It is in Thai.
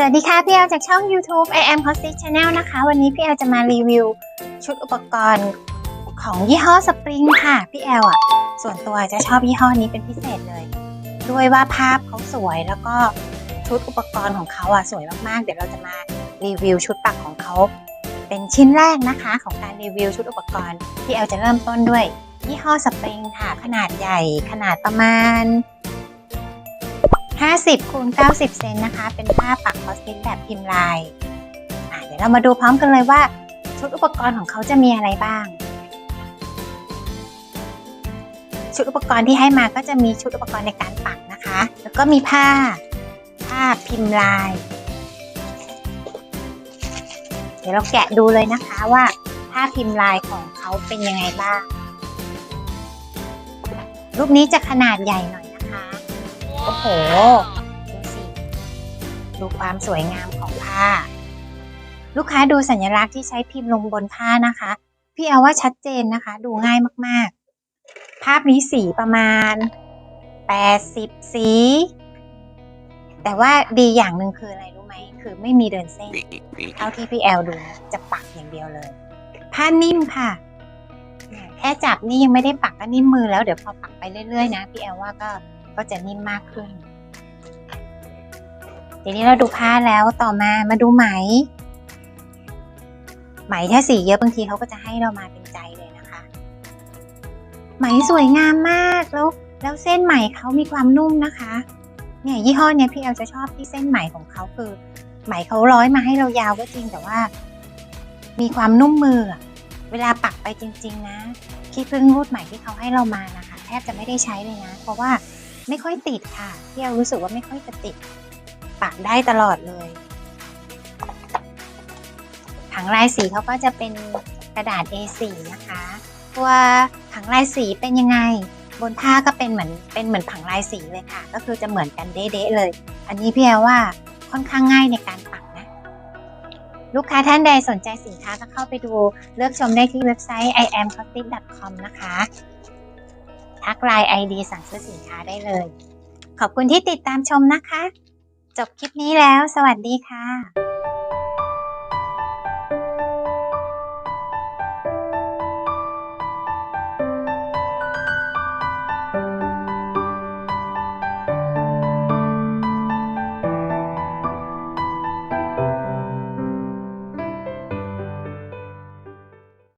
สวัสดีค่ะพี่แอลจากช่อง YouTube I am Hostic Channel นะคะ วันนี้พี่แอลจะมารีวิวชุดอุปกรณ์ของยี่ห้อสปริงค่ะพี่แอลอะ ส่วนตัวจะชอบยี่ห้อนี้เป็นพิเศษเลย ด้วยว่าภาพเขาสวยแล้วก็ชุดอุปกรณ์ของเขาอะสวยมากๆ เดี๋ยวเราจะมารีวิวชุดปักของเขา เป็นชิ้นแรกนะคะ ของการรีวิวชุดอุปกรณ์พี่แอลจะเริ่มต้นด้วยยี่ห้อสปริงค่ะขนาดใหญ่ขนาดประมาณ 50คูณ90 เซนนะคะ เป็นผ้าปักคอสติกแบบพิมพ์ลายเดี๋ยวเรามาดูพร้อมกันเลยว่า ชุดอุปกรณ์ของเขาจะมีอะไรบ้าง ชุดอุปกรณ์ที่ให้มาก็จะมีชุดอุปกรณ์ในการปักนะคะ แล้วก็มีผ้า ผ้าพิมพ์ลาย เดี๋ยวเราแกะดูเลยนะคะว่าผ้าพิมพ์ลายของเขาเป็นยังไงบ้าง รูปนี้จะขนาดใหญ่หน่อย โอ้โห ดูสิ ดูความสวยงามของผ้า ลูกค้าดูสัญลักษณ์ที่ใช้พิมพ์ลงบนผ้านะคะ พี่เอาว่าชัดเจนนะคะ ดูง่ายมากๆ ภาพนี้สีประมาณ 80 สี แต่ว่าดีอย่างหนึ่งคืออะไรรู้ไหม คือไม่มีเดินเส้น เท่าที่พี่แอลดูนะจะปักอย่างเดียวเลย ผ้านิ่มค่ะเนี่ยแค่จับนี่ยังไม่ได้ปักก็นิ่มมือแล้วเดี๋ยวพอปักไปเรื่อยๆนะ พี่แอลว่าก็ ก็จะนิ่มมากขึ้นทีนี้เราดูผ้าแล้วต่อมามาดูไหม ไหมถ้าสีเยอะบางทีเขาก็จะให้เรามาเป็นใจเลยนะคะ ไหมสวยงามมากแล้วแล้วเส้นไหมเขามีความนุ่มนะคะ เนี่ยยี่ห้อเนี้ยพี่แอลจะชอบที่เส้นไหมของเขาคือ ไหมเขาร้อยมาให้เรายาวก็จริงแต่ว่า มีความนุ่มมือ เวลาปักไปจริง ๆ นะขี้พึ่งรูดไหมที่เขาให้เรามานะคะ แทบจะไม่ได้ใช้เลยนะ เพราะว่า ไม่ค่อยติดค่ะพี่แอลรู้สึกว่าไม่ค่อยจะติดปักได้ตลอดเลย ผังลายสีเขาก็จะเป็นกระดาษ A4 นะคะ ตัวผังลายสีเป็นยังไง บนผ้าก็เป็นเหมือนเป็นเหมือนผังลายสีเลยค่ะ ก็คือจะเหมือนกันเด๊ะๆเลย อันนี้พี่แอลว่าค่อนข้างง่ายในการปักนะ ลูกค้าท่านใดสนใจสินค้าก็เข้าไปดูเลือกชมได้ที่เว็บไซต์ iamcostic.com นะคะ ทักไลน์ ID สั่งซื้อสินค้าได้เลย ขอบคุณที่ติดตามชมนะคะ จบคลิปนี้แล้ว สวัสดีค่ะ